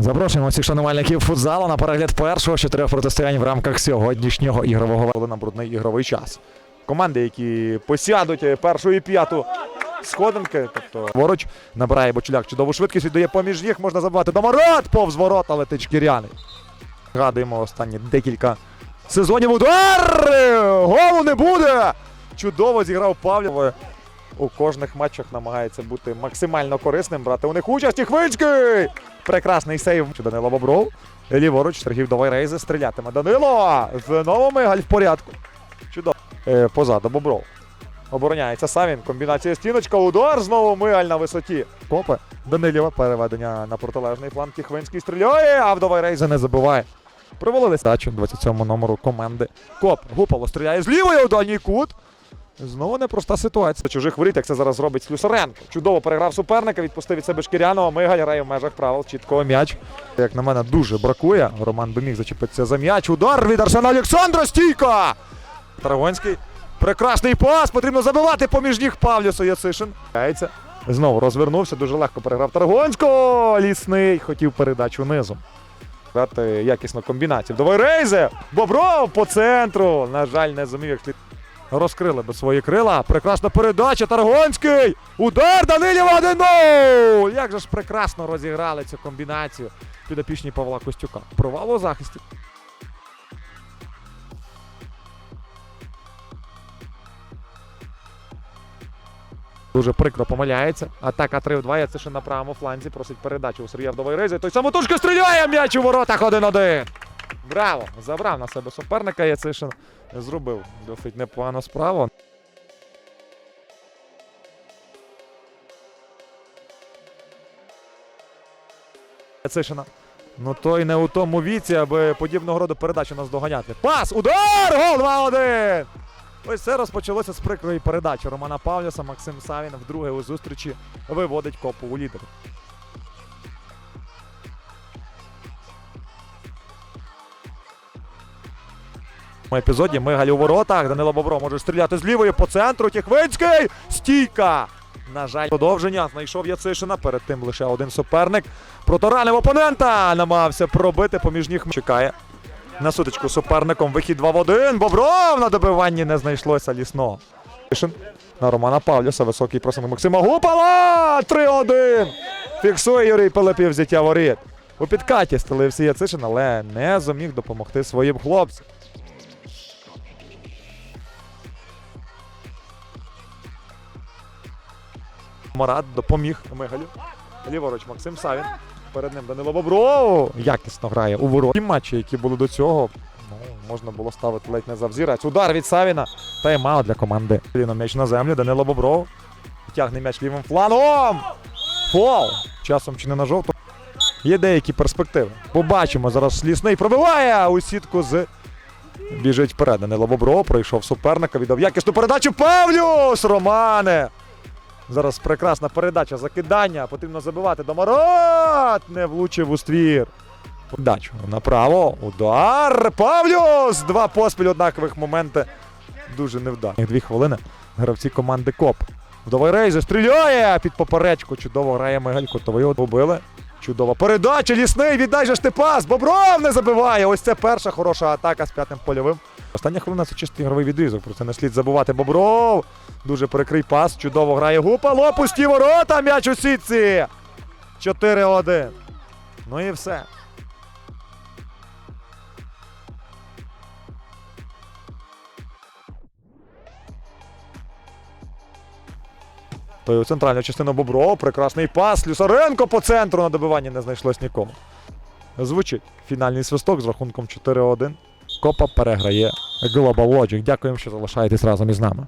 Запрошуємо всіх шанувальників футзалу на перегляд першого чотирьох протистоянь в рамках сьогоднішнього ігрового ве- на брудний ігровий час. Команди, які посядуть першу і п'яту сходинки, тобто Воруч набирає Бочуляк чудову швидкість, віддає поміж їх, можна забивати до ворот, повз ворота летить шкіряний. Згадуємо останні декілька сезонів. Удар! Голу не буде! Чудово зіграв Павлів. У кожних матчах намагається бути максимально корисним, брати у них участь. І Хвильський! Прекрасний сейв. Данило Бобров. Ліворуч Сергій Довайрейзе стрілятиме. Данило! Знову Мигаль в порядку. Чудово. Е, позаду Бобров. Обороняється Савін. Комбінація стіночка. Удар. Знову Мигаль на висоті. Копе. Данилєва. Переведення на протилежний фланг. Тіхвинський стріляє, а Вдовайрейзе не забиває. Провалили стачу 27 номеру команди. Коп. Гупало стріляє з лівої у дальній кут. Знову непроста ситуація. Чужих воріт, як це зараз робить Слюсаренко. Чудово переграв суперника, відпустив від себе Шкіряного. Мигаль грає в межах правил чіткого м'яч. Як на мене, дуже бракує. Роман би міг зачепитися за м'яч. Удар від Арсена Олександра. Стійка! Тарагонський. Прекрасний пас. Потрібно забивати поміж ніг Павлюсу Яцишин. Знову розвернувся. Дуже легко переграв Тарагонського. Лісний хотів передачу низом. Грати якісно комбінацію. Давай Рейзе! Бобров по центру. На жаль, не зумів як слід. Розкрили би свої крила. Прекрасна передача. Таргонський. Удар Данилєва 1-0! Як же ж прекрасно розіграли цю комбінацію підопічні Павла Костюка. Провал у захисті. Дуже прикро помиляється. Атака 3 в 2. Я це ще на правому фланзі. Просить передачу у Сергія Вдовайризі. Той самотужки стріляє м'яч у воротах 1-1. Браво! Забрав на себе суперника. Яцишин зробив досить непогану справу. Яцишина. Ну той не у тому віці, аби подібного роду передачу нас доганяти. Пас! Удар! Гол 2-1! Ось це розпочалося з прикрої передачі Романа Павляса. Максим Савін вдруге у зустрічі виводить копу у лідери. Епізоді Мигаль у воротах. Данило Бобро може стріляти з лівої по центру. Тіхвинський! Стійка! На жаль, продовження знайшов Яцишина. Перед тим лише один суперник. Протаранив опонента. Намагався пробити поміж ніг. Чекає на сутичку суперником. Вихід 2 в 1. Бобров на добиванні не знайшлося. Яцишин На Романа Павлюса. Високий просинок Максима Гупала! 3-1. Фіксує Юрій Пилипів взяття воріт. У підкаті стелився Яцишин, але не зуміг допомогти своїм хлопцям. Марат допоміг Мигалю. Ліворуч Максим Савін. Перед ним Данило Бобров. Якісно грає у вороті. Ті матчі, які були до цього, ну, можна було ставити ледь не за взірець. Удар від Савіна. Тайм-аут для команди. М'яч на землю. Данило Бобров. Тягне м'яч лівим флангом. Фол. Часом чи не на жовту. Є деякі перспективи. Побачимо. Зараз Лісний пробиває у сітку з. Біжить вперед. Данило Бобров пройшов суперника. Віддав якісну передачу. Павлюс! Романе! Зараз прекрасна передача, закидання. Потрібно забивати до ворот. Не влучив у ствір. Подачу направо. Удар. Павлюс! Два поспіль однакових моменти. Дуже невдахних. Дві хвилини. Гравці команди Коп. Вдовий Рейзе стріляє під поперечку. Чудово грає Мигаль Котовий. Убили. Чудова передача. Лісний. Віддай же ж ти пас. Бобров не забиває. Ось це перша хороша атака з п'ятим польовим. Остання хвилина це чистий ігровий відрізок. Про це не слід забувати. Бобров. Дуже прикрий пас. Чудово грає Гупало. Пусті ворота. М'яч у сітці. 4-1. Ну і все. Той у центральну частину Бобров. Прекрасний пас. Люсаренко по центру на добиванні не знайшлось нікому. Звучить фінальний свисток з рахунком 4-1. Копа переграє Global Logic. Дякуємо, що залишаєтесь разом із нами.